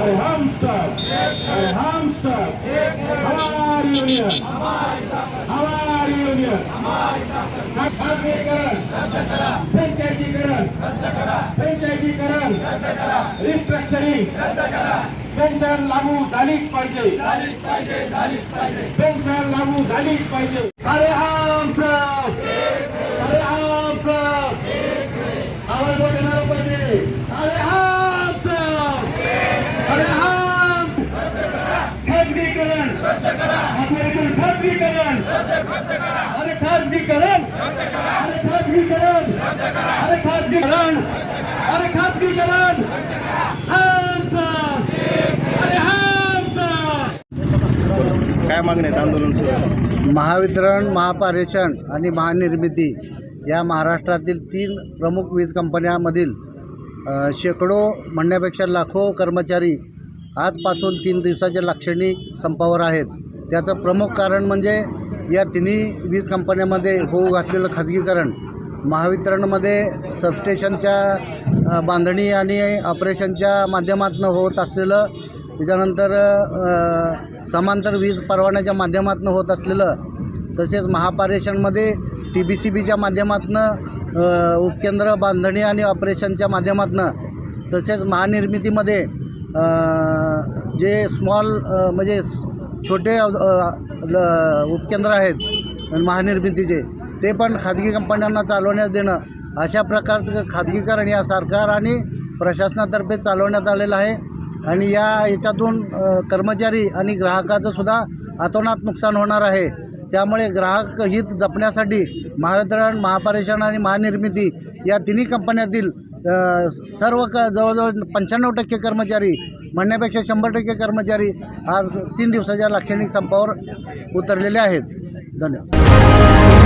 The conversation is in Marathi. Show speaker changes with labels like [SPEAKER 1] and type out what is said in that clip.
[SPEAKER 1] हम सब हमारी यूनियन हमारी यूनियन खासगीकरण पंचायतीकरण पंचायतीकरण रिस्ट्रक्चरिंग पेन्शन लागू झालीच पाहिजे. पेन्शन लागू झालीच पाहिजे. अरे आमचं अरे आमचं आवाज मोठे झाला पाहिजे अरे आमचं अरे आमचं खाजगीकरण खाजगीकरण. अरे खाजगीकरण. अरे खाजगीकरण. अरे खाजगीकरण. अरे खाजगीकरण.
[SPEAKER 2] काय मागणी आहेत? आंदोलन सुरू?
[SPEAKER 3] महावितरण महापारेषण आणि महानिर्मिती या महाराष्ट्रातील तीन प्रमुख वीज कंपन्यांमधील शेकडो म्हणण्यापेक्षा लाखो कर्मचारी आजपासून तीन दिवसाच्या लाक्षणिक संपावर आहेत. त्याचं प्रमुख कारण म्हणजे या तिन्ही वीज कंपन्यामध्ये होऊ घातलेलं खाजगीकरण. महावितरणमध्ये सबस्टेशनच्या बांधणी आणि ऑपरेशनच्या माध्यमातून होत असलेलं त्याच्यानंतर समांतर वीज परवान्याच्या माध्यमातून होत असलेलं तसेच महापारेषणमध्ये टी बी सी बीच्या माध्यमातून उपकेंद्र बांधणी आणि ऑपरेशनच्या माध्यमातून तसेच महानिर्मितीमध्ये जे स्मॉल म्हणजे छोटे ल- उपकेंद्र आहेत महानिर्मितीचे ते पण खाजगी कंपन्यांना चालवण्यात देणं अशा प्रकारचं खाजगीकरण या सरकार आणि प्रशासनातर्फे चालवण्यात आलेलं आहे. आणि या याच्यातून कर्मचारी आणि ग्राहकाचं सुद्धा अतोनात नुकसान होणार आहे. त्यामुळे ग्राहक हित जपण्यासाठी महावितरण महापारेषण आणि महानिर्मिती या तिन्ही कंपन्यातील सर्व क जवळजवळ पंच्याण्णव टक्के कर्मचारी म्हणण्यापेक्षा शंभर टक्के कर्मचारी आज तीन दिवसाच्या लाक्षणिक संपावर उतरलेले आहेत. धन्यवाद.